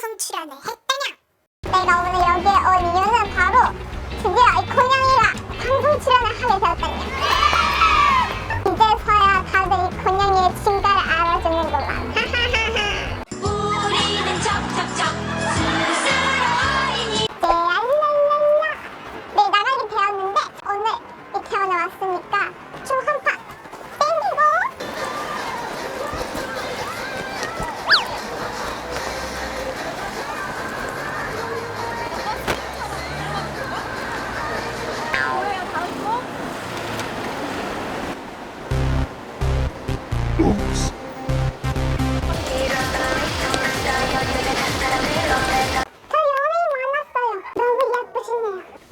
방송 출연을 했다냐 내가 오늘 여기에 온 이유는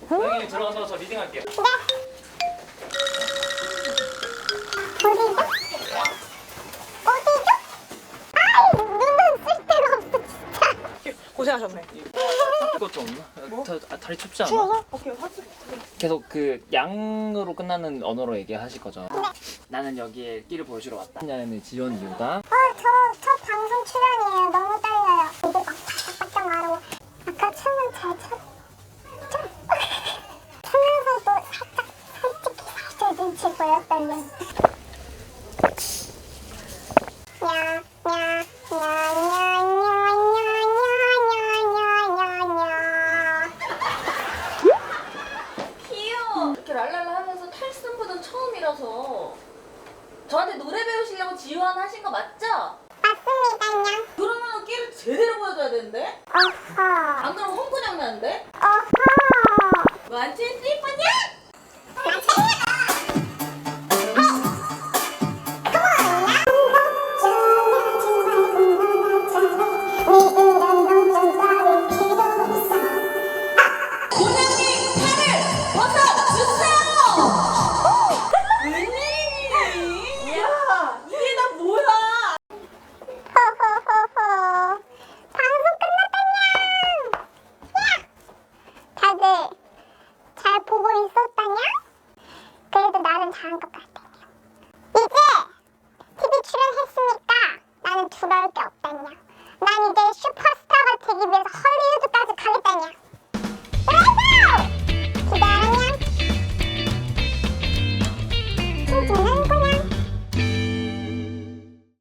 선생님 들어가서 저 리딩할게요. 고생하셨네. 좀 없나? 다, 아, 다리 춥지 않아? 추워서? 오케이, 화수. 계속 그 양으로 끝나는 언어로 얘기하실 거죠? 나는 여기에 끼를 보여주러 왔다. 년에는 지원 이유가 어저 첫 방송 출연이에요. 너무 떨려요. 이제 막 바짝바짝 마르고 아까 춤은 잘 췄. 하였더니 이렇게 랄랄라 하면서 탈승부는 처음이라서 저한테 노래 배우시려고 지원하신 거 맞죠? 맞습니다요. 그러면 끼를 제대로 보여줘야 되는데? 어허.